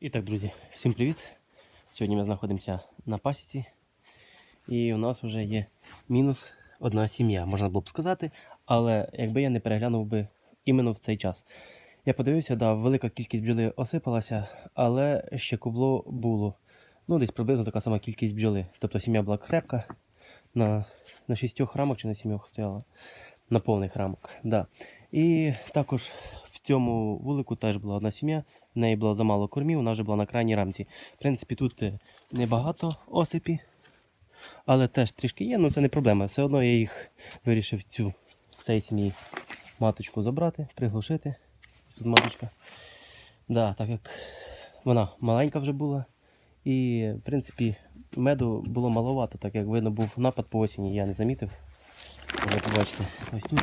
І так, друзі, всім привіт! Сьогодні ми знаходимося на пасіці, і у нас вже є мінус одна сім'я, можна було б сказати, але якби я не переглянув би іменно в цей час. Я подивився, да, велика кількість бджоли осипалася, але ще кубло було. Ну, десь приблизно така сама кількість бджоли. Тобто сім'я була крепка, на, на шістьох рамок чи на сім'ях стояла, на повних рамок. Да. І також в цьому вулику теж була одна сім'я, в неї було замало кормів, вона вже була на крайній рамці. В принципі, тут е, небагато осипі, але теж трішки є, ну це не проблема. Все одно я їх вирішив цю цієї сім'ї маточку забрати, приглушити. Тут маточка. Да, так як вона маленька вже була. І, в принципі, меду було маловато, так як видно був напад по осені, я не замітив. Ви побачите, ось тут.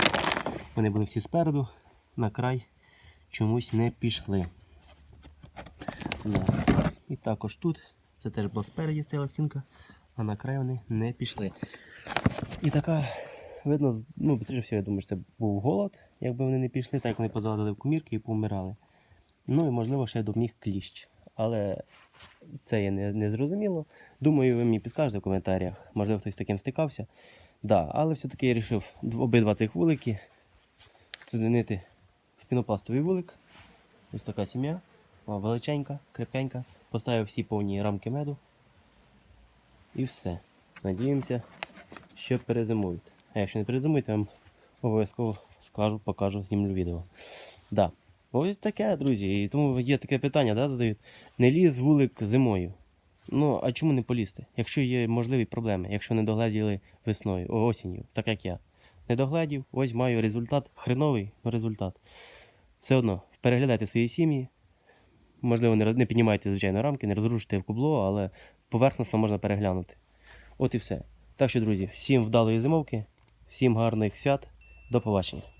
Вони були всі спереду, на край чомусь не пішли. І також тут, це теж була спереді стояла стінка, а на край вони не пішли. І така, видно, ну, швидше всього, я думаю, що це був голод, якби вони не пішли, так як вони позаладили в комірки і помирали. Ну і можливо ще доміг кліщ. Але це є не, не зрозуміло. Думаю, ви мені підскажете в коментарях. Можливо, хтось з таким стикався. Да, але все-таки я вирішив обидва цих вулики соединити в пінопластовий вулик. Ось така сім'я. Величенька, крепкенька. Поставив всі повні рамки меду. І все. Надіємося, що перезимують. А якщо не перезимують, я вам обов'язково скажу, покажу, знімлю відео. Да. Ось таке, друзі. І тому є таке питання, да, задають. Не ліз вулик зимою. Ну, а чому не полізти? Якщо є можливі проблеми, якщо не догледіли весною, осінню, так як я. Не догледів, ось маю результат, хреновий результат. Все одно, переглядайте свої сім'ї. Можливо, не, не піднімайте, звичайно, рамки, не розрушуйте в кубло, але поверхносно можна переглянути. От і все. Так що, друзі, всім вдалої зимовки, всім гарних свят, до побачення.